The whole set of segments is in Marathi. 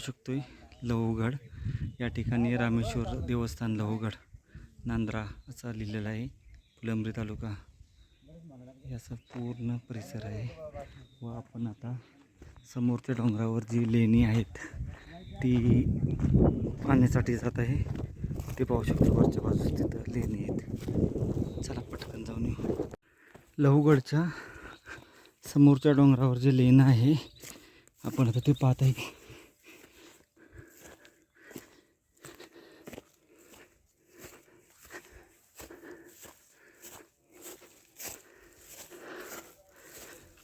शकतोय. लहूगड. या ठिकाणी रामेश्वर देवस्थान लहूगड नांद्रा असा लिहिलेला आहे. फुलंब्री तालुका. याचा पूर्ण परिसर आहे. व आपण आता समोरच्या डोंगरावर जी लेणी आहेत ती पाहण्यासाठी जात आहे. ते पाहू शकतो. वरच्या बाजूस तिथं लेणी आहेत. चला पटकन जाऊन येऊ. लहूगडच्या समोरच्या डोंगरावर जे लेणं आहे आपण आता ते पाहत आहे.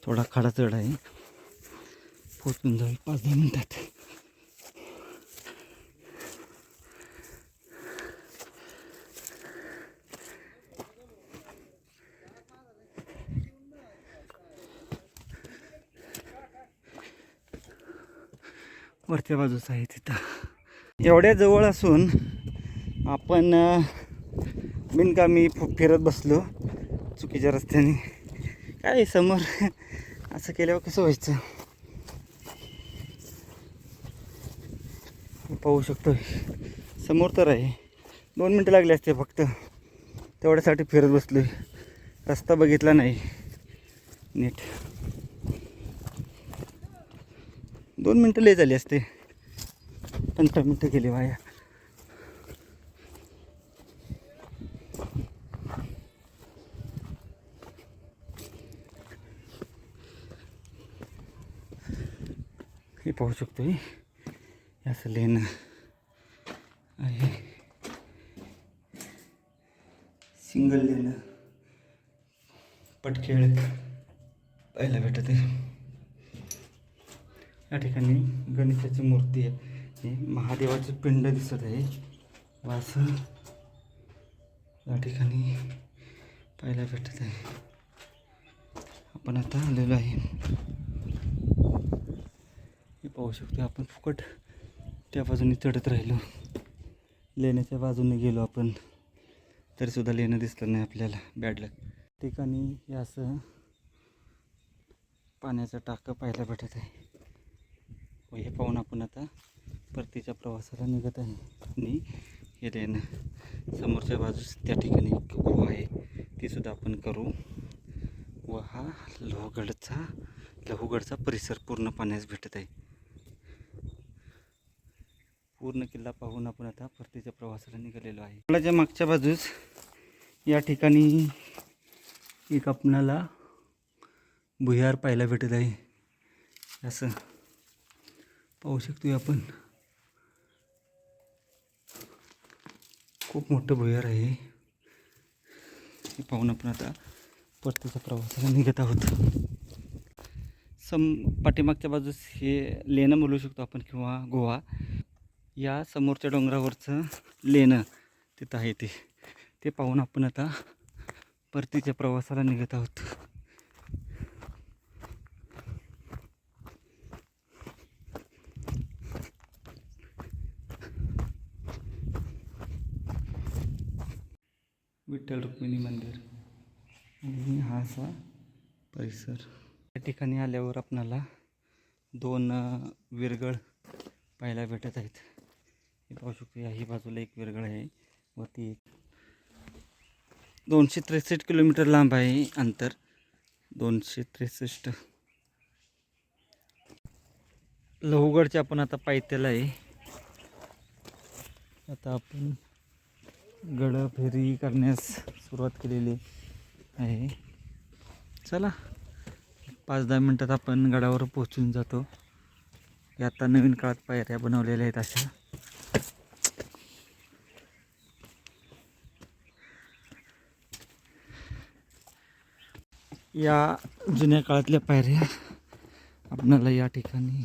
थोडा खडा चढ आहे. पोचून जाईल पाच दहा मिनटात. वरच्या बाजूचा आहे तिथं. एवढ्या जवळ असून आपण बिनकामी फु- फिरत बसलो चुकीच्या रस्त्याने. काय समोर? असं केल्यावर कसं व्हायचं? पाहू शकतो समोर तर आहे. दोन मिनटं लागले असते फक्त. तेवढ्यासाठी फिरत बसलो रस्ता बघितला नाही. नीट. दोन मिनटं लय झाली असते. पंधरा मिनटं गेली वाया. पाहू शकतो हे असं लेणं आहे. सिंगल लेणं पटखेळ पाहायला भेटत. आहे या ठिकाणी गणेशाची मूर्ती आहे. हे महादेवाचे पिंड दिसत आहे. वास या ठिकाणी पाहायला भेटत आहे. आपण आता आलेलो आहे. पाहू शकतो आपण फुकट. त्या बाजूने चढत राहिलो. लेण्याच्या बाजूने गेलो आपण. तरीसुद्धा लेणं दिसलं नाही आपल्याला. बॅड लक ठिकाणी हे असं पाण्याचं टाकं पाहायला भेटत आहे. व हे पाहून आपण आता परतीच्या प्रवासाला निघत आहे. आणि हे लेणं समोरच्या बाजूस त्या ठिकाणी एक गुहा आहे. तीसुद्धा आपण करू. व हा लोहगडचा लहूगडचा परिसर पूर्ण पाण्यास भेटत आहे. पूर्ण किल्ला पाहून आपण आता परतीच्या प्रवासाला निघालेलो आहे. किल्ल्याच्या मागच्या बाजूस या ठिकाणी एक आपणाला भुयार पाहायला भेटत आहे. असं पाहू शकतो आपण. खूप मोठं भुयार आहे. हे पाहून आपण आता परतीच्या प्रवासाला निघत आहोत. सम पाठीमागच्या बाजूस हे लेणं बोलू शकतो आपण किंवा गोवा. या समोरच्या डोंगरावरचं लेणं तिथं आहे ते. ते पाहून आपण आता परतीच्या प्रवासाला निघत आहोत. विठ्ठल रुक्मिणी मंदिर. आणि हा असा परिसर. या ठिकाणी आल्यावर आपणाला दोन विरगळ पाहायला भेटत आहेत. हे पाहू शकतो या ही बाजूला एक विरगळ आहे. व ती एक दोनशे त्रेसष्ट किलोमीटर लांब आहे अंतर. दोनशे त्रेसष्ट. लहुगडच्या आपण आता पायथ्याला आहे. आता आपण गड फेरी करण्यास सुरुवात केलेली आहे. चला पाच दहा मिनटात आपण गडावर पोहोचून जातो. आता नवीन काळात पायऱ्या बनवलेल्या आहेत अशा. या जुन्या काळातल्या पायऱ्या आपणाला या ठिकाणी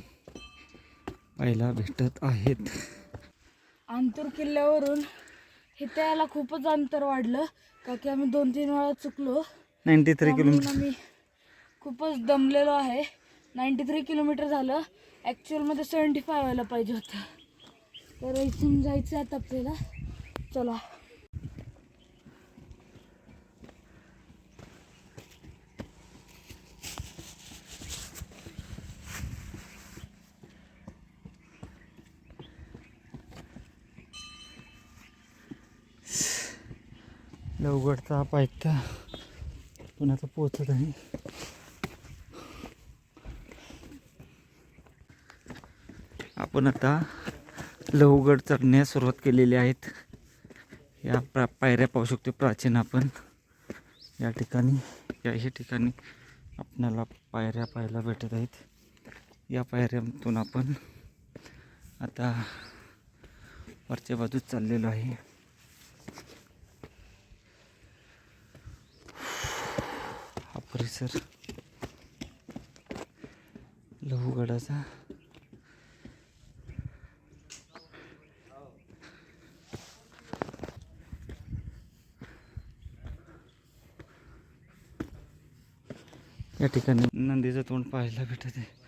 पाहायला भेटत आहेत. अंतूर किल्ल्यावरून इथे यायला खूपच अंतर वाढलं का की आम्ही दोन तीन वेळा चुकलो. Ninety three kilometre. आम्ही खूपच दमलेलो आहे. नाईंटी थ्री किलोमीटर झालं. ॲक्च्युअलमध्ये सेवन्टी फाय व्हायला पाहिजे होतं. तर इथून जायचं आता आपल्याला. चला. लवगडचा पायथा पण आता पोचत आहे. आपण आता लवगड चढण्यास सुरुवात केलेली आहेत. या प्रा पायऱ्या पाहू शकतो प्राचीन आपण. या ठिकाणी याही ठिकाणी आपल्याला पायऱ्या पाहायला भेटत आहेत. या पायऱ्यातून आपण आता वरच्या बाजूस चाललेलो आहे. परिसर. लहूगडाचा या ठिकाणी नंदीचं तोंड पाहायला भेटत आहे.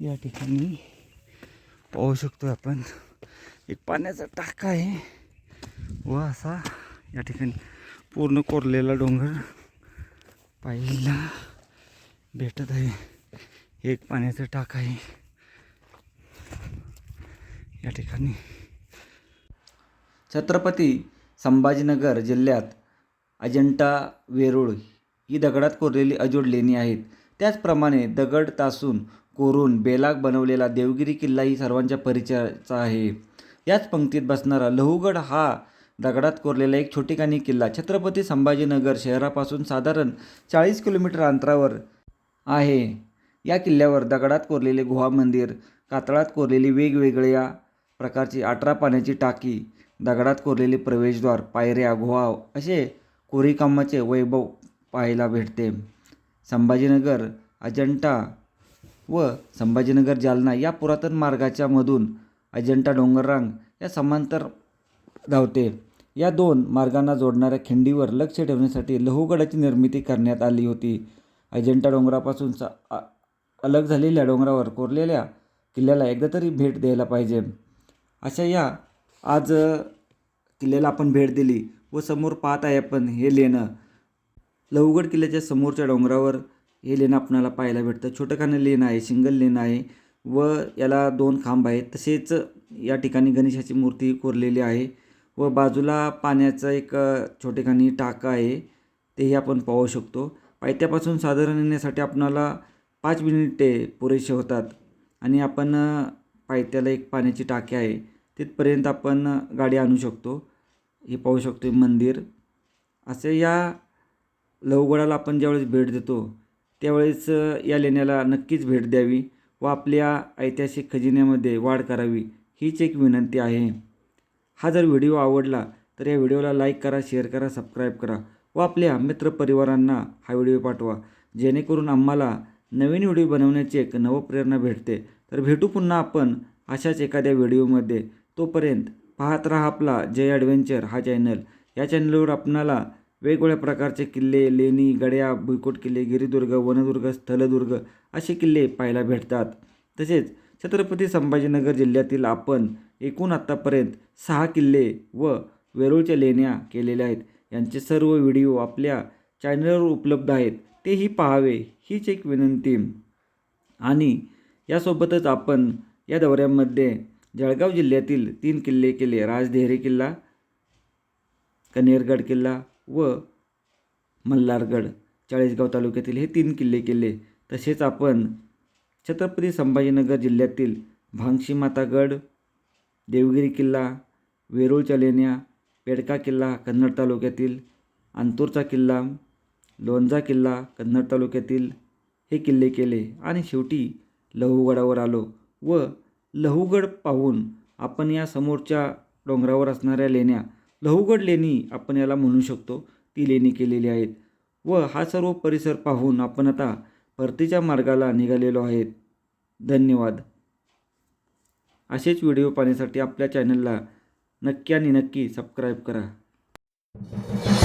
या ठिकाणी पाहू शकतो आपण. एक पाण्याचा टाका आहे. व असा या ठिकाणी पूर्ण कोरलेला डोंगर पाहिला भेटत आहे. हे एक पाण्याचा टाका आहे. या ठिकाणी. छत्रपती संभाजीनगर जिल्ह्यात अजंठा वेरूळ ही दगडात कोरलेली अजोड लेणी आहेत. त्याचप्रमाणे दगड तासून कोरून बेलाग बनवलेला देवगिरी किल्लाही सर्वांच्या परिचयाचा आहे. याच पंक्तीत बसणारा लहूगड हा दगडात कोरलेला एक छोटेखानी किल्ला छत्रपती संभाजीनगर शहरापासून साधारण चाळीस किलोमीटर अंतरावर आहे. या किल्ल्यावर दगडात कोरलेले गुहा मंदिर कातळात कोरलेली वेगवेगळ्या प्रकारची अठरा पाण्याची टाकी दगडात कोरलेले प्रवेशद्वार पायऱ्या गुहा असे कोरीकामाचे वैभव पाहायला भेटते. संभाजीनगर अजंठा व संभाजीनगर जालना या पुरातन मार्गाच्या मधून अजंठा डोंगररांग या समांतर धावते. या दोन मार्गांना जोडणाऱ्या खिंडीवर लक्ष ठेवण्यासाठी लहूगडाची निर्मिती करण्यात आली होती. अजंठा डोंगरापासून सा अलग झालेल्या डोंगरावर कोरलेल्या किल्ल्याला एकदा तरी भेट द्यायला पाहिजे. अशा या आज किल्ल्याला आपण भेट दिली व समोर पाहत आहे आपण हे लेणं. लहूगड किल्ल्याच्या समोरच्या डोंगरावर हे लेणं आपल्याला पाहायला भेटतं. छोटंखानं लेणं आहे सिंगल लेणं आहे व याला दोन खांब आहेत. तसेच या ठिकाणी गणेशाची मूर्ती कोरलेली आहे व बाजूला पाण्याचं एक छोटेखानी टाका आहे. तेही आपण पाहू शकतो. पायथ्यापासून साधारण येण्यासाठी आपणाला पाच मिनिटे पुरेसे होतात आणि आपण पायथ्याला एक पाण्याची टाकी आहे. तिथपर्यंत आपण गाडी आणू शकतो. हे पाहू शकतो मंदिर. असे या लवगडाला आपण ज्यावेळेस भेट देतो त्यावेळेस या लेण्याला नक्कीच भेट द्यावी व आपल्या ऐतिहासिक खजिन्यामध्ये वाढ करावी हीच एक विनंती आहे. हा जर व्हिडिओ आवडला तर या व्हिडिओला लाईक करा शेअर करा सबस्क्राईब करा व आपल्या मित्रपरिवारांना हा व्हिडिओ पाठवा. जेणेकरून आम्हाला नवीन व्हिडिओ बनवण्याची एक नवप्रेरणा भेटते. तर भेटू पुन्हा आपण अशाच एखाद्या व्हिडिओमध्ये. तोपर्यंत पाहत राहा आपला जय ॲडव्हेंचर हा चॅनल. या चॅनलवर आपणाला वेगवेगळ्या प्रकारचे किल्ले लेणी गड्या भुईकोट किल्ले गिरिदुर्ग वनदुर्ग स्थलदुर्ग असे किल्ले पाहायला भेटतात. तसेच छत्रपती संभाजीनगर जिल्ह्यातील आपण एकूण आत्तापर्यंत सहा किल्ले व वेरूळच्या लेण्या केलेल्या आहेत. यांचे सर्व व्हिडिओ आपल्या चॅनलवर उपलब्ध आहेत. तेही पाहावे हीच एक विनंती. आणि यासोबतच आपण या दौऱ्यामध्ये जळगाव जिल्ह्यातील तीन किल्ले केले. राजदेहरी किल्ला कनेरगड किल्ला व मल्हारगड चाळीसगाव तालुक्यातील हे तीन किल्ले केले. तसेच आपण छत्रपती संभाजीनगर जिल्ह्यातील भांगशी मातागड देवगिरी किल्ला वेरूळच्या लेण्या पेडका किल्ला कन्नड तालुक्यातील अंतूरचा किल्ला लोणजा किल्ला कन्नड तालुक्यातील हे किल्ले केले. आणि शेवटी लहूगडावर आलो व लहूगड पाहून आपण या समोरच्या डोंगरावर असणाऱ्या लेण्या लहूगड लेणी आपण याला म्हणू शकतो. ती लेणी केलेली आहेत. व हा सर्व परिसर पाहून आपण आता परतीच्या मार्गाला निघालेलो आहेत. धन्यवाद. असेच व्हिडिओ पाहण्यासाठी आपल्या चॅनलला नक्की आणि नक्की सबस्क्राईब करा.